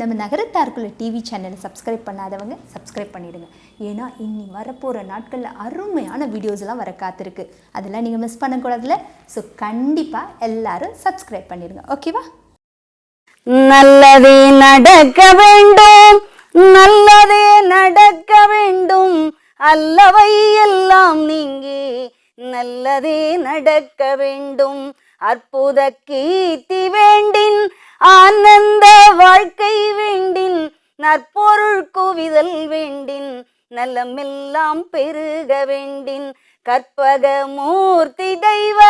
நம்ம நகரத்தாருக்குள்ள டிவி சேனலை சப்ஸ்கிரைப் பண்ணாதவங்க சப்ஸ்கிரைப் பண்ணிடுங்க. ஏன்னா இன்னி வரப்போகிற நாட்களில் அருமையான வீடியோஸ்லாம் வர காத்திருக்கு. அதெல்லாம் நீங்கள் மிஸ் பண்ணக்கூடாதுல ஸோ கண்டிப்பாக எல்லாரும் சப்ஸ்கிரைப் பண்ணிடுங்க. ஓகேவா நல்லதே நடக்க வேண்டும். நல்லதே நடக்க வேண்டும். அல்லவை எல்லாம் நீங்கே. நல்லதே நடக்க வேண்டும். அற்புத கீர்த்தி வேண்டின் ஆனந்த வாழ்க்கை குவிதல் வேண்டின் நலமெல்லாம் பெருக வேண்டின் கற்பக மூர்த்தி தெய்வ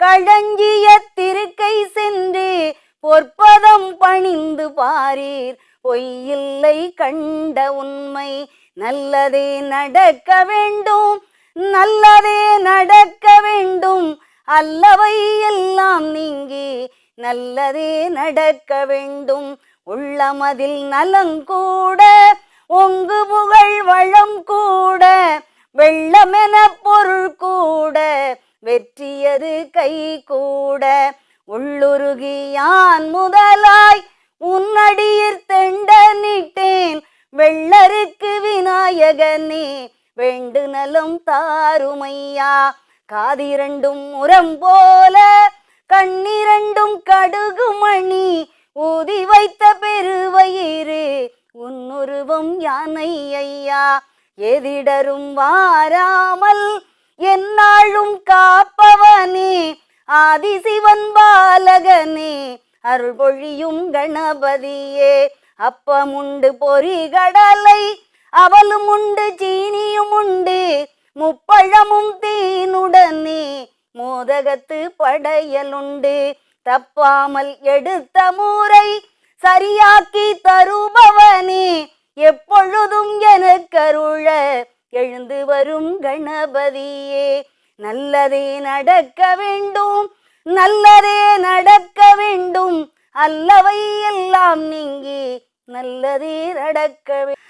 களஞ்சிய திருக்கை சென்று பொற்பதம் பணிந்து பாரீர். பொய்யில்லை கண்ட உண்மை நல்லதே நடக்க வேண்டும் நல்லதே நடக்க வேண்டும் அல்லவை எல்லாம் நீங்கி நல்லதே நடக்க வேண்டும். உள்ளமதில் நலங்கூட ஒங்கு புகழ் வளம் கூட வெள்ளமென பொருள் கூட வெற்றியது கை கூட. உள்ளுருகியான் முதலாய் உன்னடியிற் தெண்ட நிட்டேன் வெள்ளருக்கு விநாயகனே வெண்டு நலம் தாருமையா. காதிரண்டும் உரம் போல கண்ணிரண்டும் கடுகுமணி ஊதி வைத்த உன்னுருவம் யானை ஐயா. எதிடரும் வாராமல் என்னாழும் காப்பவனே. ஆதிசிவன் பாலகனே அருள் பொழியும் கணபதியே. அப்பமுண்டு பொறி கடலை அவலும் உண்டு சீனியும் உண்டு. முப்பழமும் தீனுடனே மோதகத்து படையலுண்டு தப்பாமல் எடுத்த மூரை சரியாக்கி தருபவனே எப்பொழுதும் எனக்கருள எழுந்து வரும் கணபதியே. நல்லதே நடக்க வேண்டும் நல்லதே நடக்க வேண்டும். அல்லவை எல்லாம் நீங்கி நல்லதே நடக்க வேண்டும்.